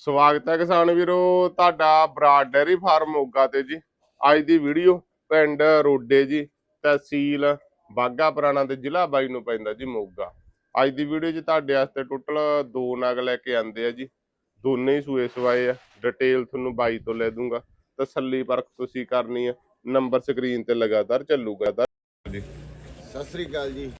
ਸਵਾਗਤ ਹੈ ਕਿਸਾਨ ਵੀਰੋ ਤੁਹਾਡਾ ਬਰਾਡ ਡੈਰੀ ਫਾਰਮ ਮੋਗਾ ਤੇ ਜੀ। ਅੱਜ ਦੀ ਵੀਡੀਓ ਪਿੰਡ ਰੋਡੇ ਜੀ ਤਹਿਸੀਲ ਬਾਗਾ ਪੁਰਾਣਾ ਤੇ ਜ਼ਿਲ੍ਹਾ ਬਾਈ ਨੂੰ ਪੈਂਦਾ ਜੀ ਮੋਗਾ। ਅੱਜ ਦੀ ਵੀਡੀਓ 'ਚ ਤੁਹਾਡੇ ਵਾਸਤੇ ਟੋਟਲ ਦੋ ਨਗ ਲੈ ਕੇ ਆਂਦੇ ਆ ਜੀ। ਦੋਨੇ ਹੀ ਸੂਏ ਸਵਾਏ ਆ ਡਿਟੇਲ ਤੁਹਾਨੂੰ ਬਾਈ ਤੋਂ ਲੈ ਦੂੰਗਾ। ਤਸੱਲੀ ਪਰਖ ਤੁਸੀਂ ਕਰਨੀ ਆ ਨੰਬਰ ਸਕਰੀਨ ਤੇ ਲਗਾਤਾਰ ਚੱਲੂਗਾ। ਤਾਂ ਸਤਿ ਸ੍ਰੀ ਅਕਾਲ ਜੀ।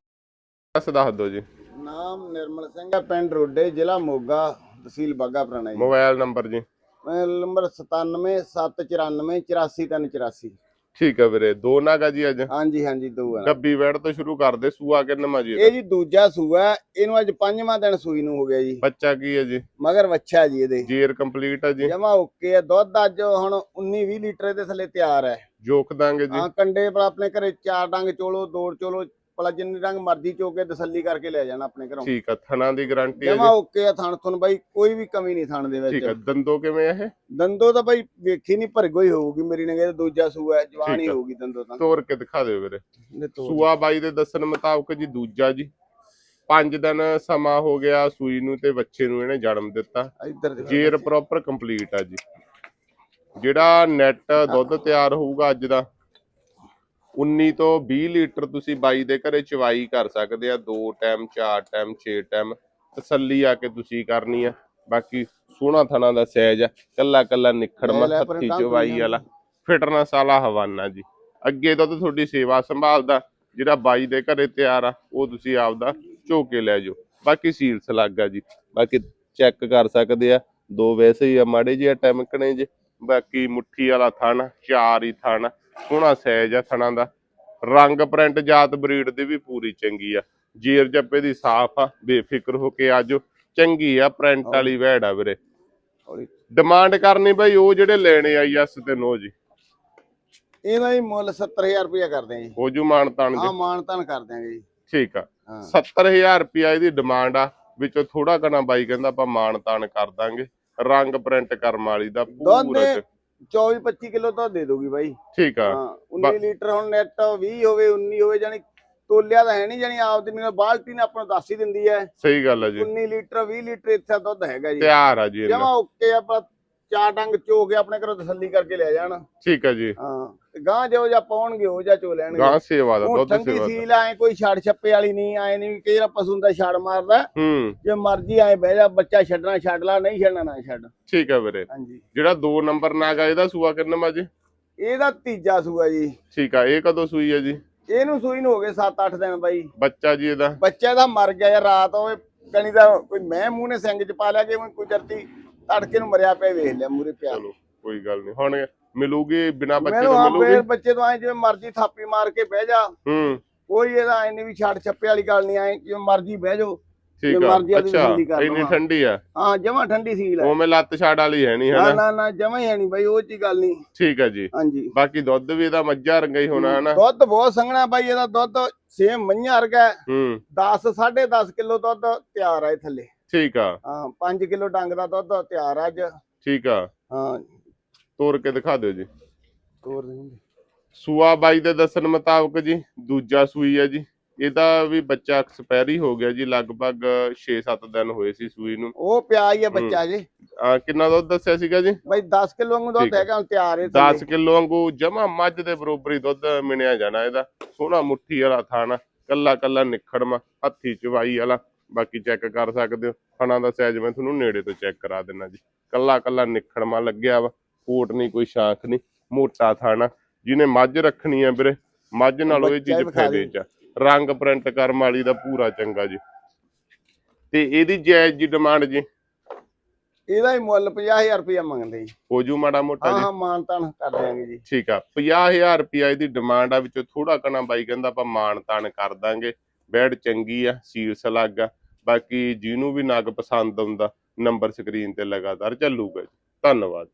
ਦੱਸ ਦੱਸ ਦਿਓ ਜੀ। ਨਾਮ ਨਿਰਮਲ ਸਿੰਘ ਹੈ ਪਿੰਡ ਰੋਡੇ ਜ਼ਿਲ੍ਹਾ ਮੋਗਾ। ਤਹਿਸੀਲ ਬਾਗਾ ਪੁਰਾਣਾ ਜੀ। ਮੋਬਾਈਲ ਨੰਬਰ ਜੀ। ਮੋਬਾਈਲ ਨੰਬਰ 9779483384 ਠੀਕ ਆ ਵੀਰੇ ਦੋ ਨਗ ਆ ਜੀ ਅੱਜ। ਹਾਂਜੀ ਹਾਂਜੀ ਦੋ ਹੈ ਡੱਬੀ ਵੈੜ ਤੋਂ ਸ਼ੁਰੂ ਕਰਦੇ ਸੂਆ ਕਿੰਨਾ ਜੀ ਇਹ ਜੀ ਦੂਜਾ ਸੂਆ ਹੈ, ਇਹਨੂੰ ਅੱਜ ਪੰਜਵਾਂ ਦਿਨ ਸੂਈ ਨੂੰ ਹੋ ਗਿਆ ਜੀ। ਬੱਚਾ ਕੀ ਹੈ ਜੀ? ਮਗਰ ਵੱਛਾ ਜੀ ਇਹਦੇ। ਜੇਰ ਕੰਪਲੀਟ ਹੈ ਜੀ। ਜਮਾ ਓਕੇ ਹੈ ਦੁੱਧ ਅੱਜ ਹੁਣ 19 20 ਲੀਟਰ ਦੇ ਥੱਲੇ ਤਿਆਰ ਹੈ। ਜੋਖ ਦਾਂਗੇ ਜੀ। ਹਾਂ ਕੰਡੇ ਪਰ ਆਪਣੇ ਘਰੇ ਚਾਰ ਡੰਗ ਚੋਲੋ ਦੋ ਚੋਲੋ ਭਲਾ ਜਿੰਨੇ ਡੰਗ ਮਰਜ਼ੀ ਚੋ ਕੇ ਤਸੱਲੀ ਕਰਕੇ ਲੈ ਜਾਣਾ ਆਪਣੇ ਘਰੋਂ। ਠੀਕ ਆ ਥਣਾ ਦੀ ਗਾਰੰਟੀ ਹੈ ਜਮਾ ਓਕੇ ਆ ਥਣ ਥਣ ਬਾਈ ਕੋਈ ਵੀ ਕਮੀ ਨਹੀਂ ਥਣ ਦੇ ਠੀਕ ਆ ਵਿੱਚ ਦੰਦੋ ਕਿਵੇਂ ਆ ਇਹ? ਦੰਦੋ ਤਾਂ ਬਾਈ ਵੇਖੀ ਨਹੀਂ ਭਰਗੋ ਹੀ ਹੋਊਗੀ ਮੇਰੀ ਨਗੇ ਦੂਜਾ ਸੂਆ ਹੈ, ਜਵਾਨ ਹੀ। ਹੋਊਗੀ ਦੰਦੋ ਤਾਂ। ਤੋਰ ਕੇ ਦਿਖਾ ਦਿਓ ਵੀਰੇ। ਸੂਆ ਬਾਈ ਦੇ ਦੱਸਣ ਮੁਤਾਬਕ ਜੀ ਦੂਜਾ ਜੀ। ਪੰਜ ਦਿਨ ਸਮਾਂ ਹੋ ਗਿਆ ਸੂਈ ਨੂੰ ਤੇ ਬੱਚੇ ਨੂੰ ਇਹਨੇ ਜਨਮ ਦਿੱਤਾ। ਜੇਰ ਪ੍ਰੋਪਰ ਕੰਪਲੀਟ ਆ ਜੀ। ਜਿਹੜਾ ਨੈਟ ਦੁੱਧ ਤਿਆਰ ਹੋਊਗਾ ਅੱਜ ਦਾ 19 ਤੋਂ 20 ਲੀਟਰ ਤੁਸੀਂ ਬਾਈ ਦੇ ਘਰੇ ਚਵਾਈ ਕਰ ਸਕਦੇ ਆ ਦੋ ਟਾਈਮ ਚਾਰ ਟਾਈਮ 6 ਟਾਈਮ ਤਸੱਲੀ ਆ ਕੇ ਤੁਸੀਂ ਕਰਨੀ ਆ। ਬਾਕੀ ਸੋਹਣਾ ਥਣਾ ਦਾ ਸਾਈਜ਼ ਆ ਕੱਲਾ ਕੱਲਾ ਹੱਥੀ ਤਾਂ ਚਵਾਈ ਵਾਲਾ। ਫਿਟਨੈਸ ਵਾਲਾ ਹਵਾਨਾ ਜੀ। ਅੱਗੇ ਤੋਂ ਤਾਂ ਤੁਹਾਡੀ ਸੇਵਾ ਸੰਭਾਲਦਾ ਜਿਹੜਾ ਬਾਈ ਦੇ ਘਰੇ ਤਿਆਰ ਆ ਉਹ ਤੁਸੀਂ ਆਪਦਾ ਝੋ ਕੇ ਲੈ ਜਾਓ। ਬਾਕੀ ਸੀਲਸ ਲੱਗਾ ਜੀ। ਬਾਕੀ ਚੈੱਕ ਕਰ ਸਕਦੇ ਆ ਦੋ ਵੈਸੇ ਹੀ ਆ ਮਾੜੇ ਜਿਹੇ ਟਮਕਣੇ ਜੇ ਬਾਕੀ ਮੁੱਠੀ ਵਾਲਾ ਥਣ ਚਾਰ ਹੀ ਥਣ। ਸੋਹਣਾ ਸਾਈਜ਼ ਆ ਥਣਾਂ ਦਾ। ਰੰਗ ਪ੍ਰਿੰਟ ਜਾਤ ਬਰੀਡ ਦੀ ਵੀ ਪੂਰੀ ਚੰਗੀ ਆ। ਜੀਰ ਜੱਪੇ ਦੀ ਸਾਫ਼ ਆ ਬੇਫਿਕਰ ਹੋ ਕੇ ਆਜੋ। ਚੰਗੀ ਆ ਪ੍ਰਿੰਟ ਵਾਲੀ ਵੈੜ ਆ ਵੀਰੇ। ਡਿਮਾਂਡ ਕਰਨੀ ਬਈ ਉਹ ਜਿਹੜੇ ਲੈਣੇ ਆ ਯਸ ਤੇ ਨੋ ਜੀ। ਇਹਦਾ ਹੀ ਮੁੱਲ 70000 ਰੁਪਇਆ ਕਰਦੇ ਆ ਜੀ। ਹੋ ਜੂ ਮਾਨ ਤਾਨ ਹਾਂ ਜੀ ਮਾਨ ਤਾਨ ਕਰ ਦਿਆਂਗੇ ਜੀ। ਠੀਕ ਆ। ਹਾਂ। 70000 ਰੁਪਿਆ ਇਹਦੀ ਡਿਮਾਂਡ ਆ ਵਿੱਚੋਂ ਥੋੜਾ ਘਣਾ ਬਾਈ ਕਹਿੰਦਾ ਆਪਾਂ ਮਾਨ ਤਾਨ ਕਰ ਦਾਂਗੇ। ਰੰਗ ਪ੍ਰਿੰਟ ਕਰਮ ਵਾਲੀ ਦਾ ਪੂਰਾ 24 25 ਕਿਲੋ ਤਾਂ ਦੇ ਦੋਗੀ ਬਾਈ। ਠੀਕ ਆ। ਹਾਂ 19 ਲੀਟਰ ਹੁਣ ਨੈਟ 20 ਹੋਵੇ 19 ਹੋਵੇ ਜਾਨੀ ਤੋਲਿਆ ਤਾਂ ਹੈ ਨਹੀਂ ਜਾਨੀ ਆਪ ਦੀ ਬਾਲਟੀ ਨੇ ਆਪਾਂ ਨੂੰ ਦੱਸ ਹੀ ਦਿੰਦੀ ਹੈ ਸਹੀ ਗੱਲ ਆ ਜੀ। 19 ਲੀਟਰ 20 ਲੀਟਰ ਇੱਥੇ ਦੁੱਧ ਹੈਗਾ ਜੀ। ਤਿਆਰ ਆ ਜੀ ਜਮਾ ਓਕੇ ਆਪਾਂ ਚਾਰ ਡੰਗ ਚੋ ਕੇ ਆਪਣੇ ਘਰੋਂ ਤਸੱਲੀ ਕਰਕੇ ਲੈ ਜਾਣ। ਠੀਕ ਆ ਜੀ। ਹਾਂ। ਗਾਂ ਜੋ ਜਾਂ ਪਾਉਣਗੇ ਉਹ ਜਾਂ ਚੋ ਲੈਣਗੇ। ਗਾਂ ਸੇਵਾ ਦਾ ਉਹ ਦੁੱਧ ਸੇਵਾ ਦਾ। ਸੀਲ ਐ ਕੋਈ ਛੜ ਛੱਪੇ ਵਾਲੀ ਨਹੀਂ ਐ ਨਹੀਂ ਵਾਰ ਪਸ਼ੂ ਦਾ ਛੜ ਮਾਰਦਾ। ਹੂੰ। ਜੇ ਮਰਜ਼ੀ ਐ ਬਹਿ ਜਾ ਬੱਚਾ ਛੱਡਣਾ ਛੱਡ ਲਾ ਨਹੀਂ ਛੱਡਣਾ ਨਾ ਛੱਡ। ਠੀਕ ਆ ਵੀਰੇ। ਹਾਂਜੀ। ਜਿਹੜਾ 2 ਨੰਬਰ ਨਾਗ ਆ ਇਹਦਾ ਸੂਆ ਕਿੰਨਾ ਮਾ ਜੀ? ਇਹਦਾ ਤੀਜਾ ਸੂਆ ਜੀ। ਠੀਕ ਆ ਇਹ ਕਦੋਂ ਸੂਈ ਆ ਜੀ? ਇਹਨੂੰ ਸੂਈ ਨੂੰ ਹੋ ਗਏ 7-8 ਦਿਨ ਬਾਈ। ਬੱਚਾ ਜੀ ਇਹਦਾ? ਬੱਚਾ ਦਾ ਮਰ ਗਿਆ ਯਾਰ ਰਾਤ ਹੋਵੇ ਕਣੀ ਦਾ ਕੋਈ ਮੈਂ ਮੂੰਹ ਨੇ ਸਿੰਘ ਚ ਪਾ ਲਿਆ ਕਿ ਕੋਈ ਕੁਦਰਤੀ ਤੜਕੇ ਨੂੰ ਮਰਿਆ ਪਿਆ ਵੇਖ ਲਿਆ ਮੂਰੇ ਪਿਆ। ਚਲੋ ਕੋਈ ਗੱਲ ਨਹੀਂ। ਹੁਣ ਮਿਲੂਗੀ ਬਿਨਾ ਬੱਚੇ ਮੈਨੂੰ ਤੋਂ ਆਪੇ ਮਿਲੂਗੀ? ਬੱਚੇ ਤੋਂ ਐ ਜਿਵੇਂ ਮਰਜ਼ੀ ਥਾਪੀ ਮਾਰ ਕੇ ਬਹਿ ਜਾ। ਹੂੰ। ਕੋਈ ਇਹਦਾ ਐ ਨਹੀਂ ਵੀ ਛੱਡ ਛੱਪੇ ਵਾਲੀ ਗੱਲ ਨਹੀਂ ਐ ਜਿਵੇਂ ਮਰਜ਼ੀ ਬਹਿ ਜਾਓ। ਠੀਕ ਜੇ ਆ। ਮਰਜ਼ੀ ਅੱਛਾ ਕਰ ਇੰਨੀ ਹਾਂ। ਠੰਡੀ ਆ? ਹਾਂ ਜਮਾ ਠੰਡੀ ਸੀਲ ਹੈ ਉਵੇਂ ਲੱਤ ਛਾੜ ਵਾਲੀ ਹੈ ਨਹੀਂ ਨਾ ਹਨਾ? ਨਾ ਨਾ ਜਮਾ ਹੀ ਹੈ ਨਹੀਂ ਬਾਈ ਉਹ ਚੀ ਗੱਲ ਨਹੀਂ। ਠੀਕ ਆ ਜੀ। ਹਾਂਜੀ। ਬਾਕੀ ਦੁੱਧ ਵੀ ਇਹਦਾ ਮੱਝਾਂ ਰੰਗਾ ਹੀ ਹੋਣਾ ਹਨਾ? ਦੁੱਧ ਬਹੁਤ ਸੰਘਣਾ ਬਾਈ ਇਹਦਾ ਦੁੱਧ ਸੇਮ ਮਈਆਂ ਵਰਗਾ ਹੈ। ਹੂੰ। 10 10.5 ਕਿਲੋ ਦੁੱਧ ਤਿਆਰ ਆ ਇਹ ਥੱਲੇ। ਠੀਕ ਆ। ਹਾਂ 5 ਕਿਲੋ ਡੰਗ ਦਾ ਦੁੱਧ ਤਿਆਰ ਆ ਅੱਜ। ਠੀਕ ਆ। ਹਾਂ। ਤੋੜ ਕੇ ਦਿਖਾ ਦਿਓ ਜੀ। ਤੋਰ ਦੇਂਗੇ ਸੂਆ ਬਾਈ ਦੇ ਦੱਸਣ ਮੁਤਾਬਕ ਜੀ ਦੂਜਾ ਸੂਈ ਆ ਜੀ। ਇਹਦਾ ਵੀ ਬੱਚਾ ਐਕਸਪਾਇਰੀ ਹੋ ਗਿਆ ਜੀ ਲਗਭਗ 6-7 ਦਿਨ ਹੋਏ ਸੀ ਸੂਈ ਨੂੰ। ਉਹ ਪਿਆ ਹੀ ਆ ਬੱਚਾ ਜੀ। ਆ ਕਿੰਨਾ ਦੁੱਧ ਦੱਸਿਆ ਸੀਗਾ ਜੀ? ਬਾਈ 10 ਕਿਲੋ ਵਾਂਗੂ ਦੁੱਧ ਹੈ। ਹੈਗਾ ਹੁਣ ਤਿਆਰ ਹੈ 10 ਕਿਲੋ ਵਾਂਗੂ ਜਮਾ ਮੱਝ ਦੇ ਬਰੋਬਰੀ ਦੁੱਧ ਮਿਣਿਆ ਜਾਣਾ ਇਹਦਾ। ਸੋਹਣਾ ਮੁੱਠੀ ਵਾਲਾ ਥਾਣਾ ਕੱਲਾ ਕੱਲਾ ਨਿਖੜਮਾ ਹੱਥੀ ਚਵਾਈ ਵਾਲਾ। ਬਾਕੀ ਚੈੱਕ ਕਰ ਸਕਦੇ ਹੋ। ਥਣਾ ਦਾ ਸਾਈਜ਼ ਮੈਂ ਤੁਹਾਨੂੰ ਨੇੜੇ ਤੋਂ ਚੈੱਕ ਕਰਾ ਦਿੰਨਾ ਜੀ। ਕੱਲਾ ਕੱਲਾ ਨਿਖੜਮਾ ਲੱਗਿਆ ਵਾ। ਕੋਟ ਨਹੀਂ ਕੋਈ ਸ਼ਾਖ ਨਹੀਂ ਮੋਟਾ ਥਾਣਾ ਜਿਹਨੇ ਮੱਝ ਰੱਖਣੀ ਆ ਵੀਰੇ ਮੱਝ ਨਾਲੋਂ ਇਹ ਚੀਜ਼ ਫਾਇਦੇ ਚ। ਰੰਗ ਪ੍ਰਿੰਟ ਕਰਮ ਵਾਲੀ ਦਾ ਪੂਰਾ ਚੰਗਾ ਜੀ। ਤੇ ਇਹਦੀ ਜਾਇਜ਼ ਜੀ ਡਿਮਾਂਡ ਜੀ? ਇਹਦਾ ਹੀ ਮੁੱਲ 50000 ਰੁਪਇਆ ਮੰਗਦੇ ਜੀ। ਹੋ ਜੂ ਮਾੜਾ ਮੋਟਾ ਹਾਂ ਜੀ? ਹਾਂ ਮਾਨ ਤਾਨ ਕਰ ਦਿਆਂਗੇ ਜੀ। ਠੀਕ ਆ 50000 ਰੁਪਿਆ ਇਹਦੀ ਡਿਮਾਂਡ ਆ ਵਿੱਚੋਂ ਥੋੜਾ ਕਣਾ ਬਾਈ ਕਹਿੰਦਾ ਆਪਾਂ ਮਾਣ ਤਾਣ ਕਰ ਦਾਂਗੇ। ਬੈਡ ਚੰਗੀ ਆ ਸੀਲਸ ਲੱਗ ਆ ਬਾਕੀ ਜਿਹਨੂੰ ਵੀ ਨਗ ਪਸੰਦ ਆਉਂਦਾ ਨੰਬਰ ਸਕਰੀਨ ਤੇ ਲਗਾਤਾਰ ਚੱਲੂਗਾ ਜੀ। ਧੰਨਵਾਦ।